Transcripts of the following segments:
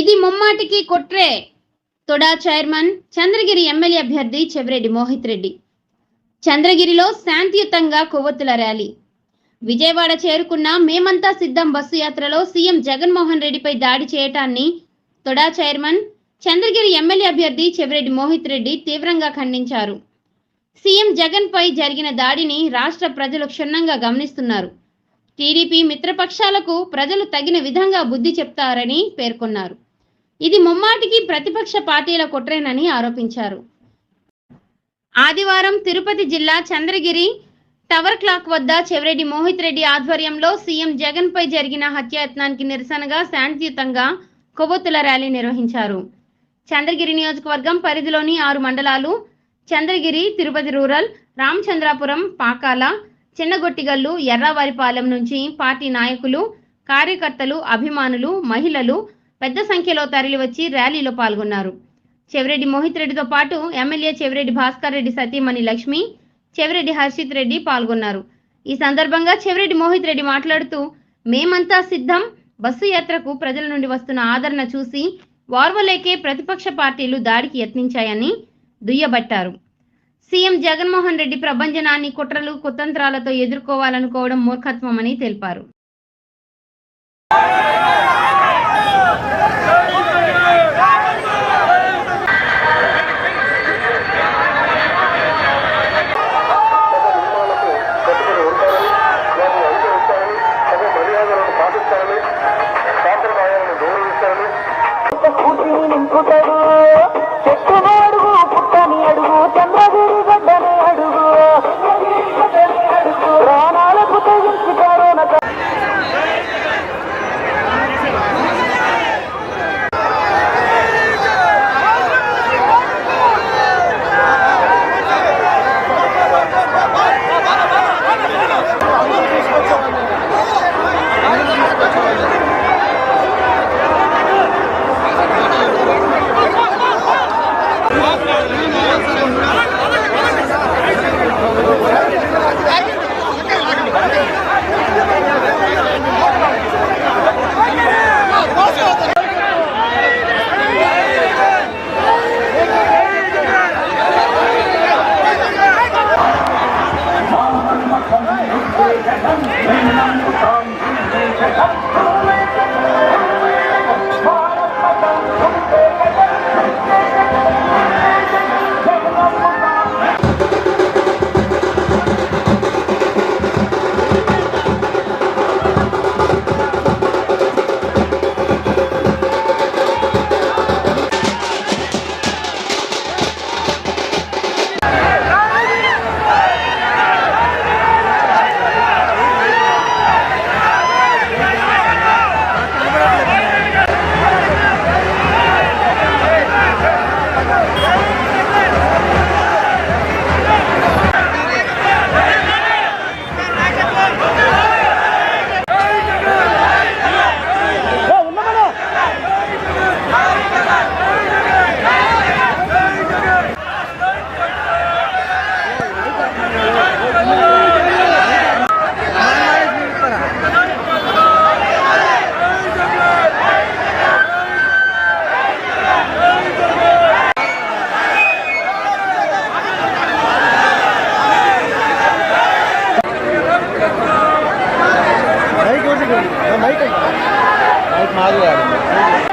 ఇది ముమ్మాటికి కొట్రే తొడా చైర్మన్ చంద్రగిరి ఎమ్మెల్యే అభ్యర్థి చెవిరెడ్డి మోహిత్ రెడ్డి. చంద్రగిరిలో శాంతియుతంగా కొవ్వొత్తుల ర్యాలీ. విజయవాడ చేరుకున్న మేమంతా సిద్ధం బస్సు యాత్రలో సీఎం జగన్మోహన్ రెడ్డిపై దాడి చేయటాన్ని తొడా చైర్మన్ చంద్రగిరి ఎమ్మెల్యే అభ్యర్థి చెవిరెడ్డి మోహిత్ రెడ్డి తీవ్రంగా ఖండించారు. సీఎం జగన్ పై జరిగిన దాడిని రాష్ట్ర ప్రజలు క్షుణ్ణంగా గమనిస్తున్నారు. టీడీపీ మిత్రపక్షాలకు ప్రజలు తగిన విధంగా బుద్ధి చెప్తారని పేర్కొన్నారు. ఇది ముమ్మాటికి ప్రతిపక్ష పార్టీల కుట్రేనని ఆరోపించారు. ఆదివారం తిరుపతి జిల్లా చంద్రగిరి టవర్ క్లాక్ వద్ద చెవిరెడ్డి మోహిత్ రెడ్డి ఆధ్వర్యంలో సీఎం జగన్ పై జరిగిన హత్యాయత్నానికి నిరసనగా శాంతియుతంగా కొవ్వొత్తుల ర్యాలీ నిర్వహించారు. చంద్రగిరి నియోజకవర్గం పరిధిలోని ఆరు మండలాలు చంద్రగిరి తిరుపతి రూరల్ రామచంద్రాపురం పాకాల చిన్నగొట్టిగల్లు ఎర్రావారిపాలెం నుంచి పార్టీ నాయకులు కార్యకర్తలు అభిమానులు మహిళలు పెద్ద సంఖ్యలో తరలివచ్చి ర్యాలీలో పాల్గొన్నారు. చెవిరెడ్డి మోహిత్ రెడ్డితో పాటు ఎమ్మెల్యే చెవిరెడ్డి భాస్కర్ రెడ్డి సతీమణి లక్ష్మి చెవిరెడ్డి హర్షిత్ రెడ్డి పాల్గొన్నారు. ఈ సందర్భంగా చెవిరెడ్డి మోహిత్ రెడ్డి మాట్లాడుతూ మేమంతా సిద్ధం. బస్సు యాత్రకు ప్రజల నుండి వస్తున్న ఆదరణ చూసి వార్వలేకే ప్రతిపక్ష పార్టీలు దాడికి యత్నించాయని దుయ్యబట్టారు. సీఎం జగన్మోహన్ రెడ్డి ప్రభంజనాన్ని కుట్రలు కుతంత్రాలతో ఎదుర్కోవాలనుకోవడం మూర్ఖత్వమని తెలిపారు. उतरी Thank you.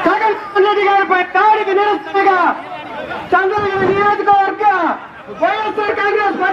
జగన్మోహన్ రెడ్డి గారిపై దాడికి నిరసనగా చంద్రగిరి నియోజకవర్గ వైఎస్ఆర్ కాంగ్రెస్ పార్టీ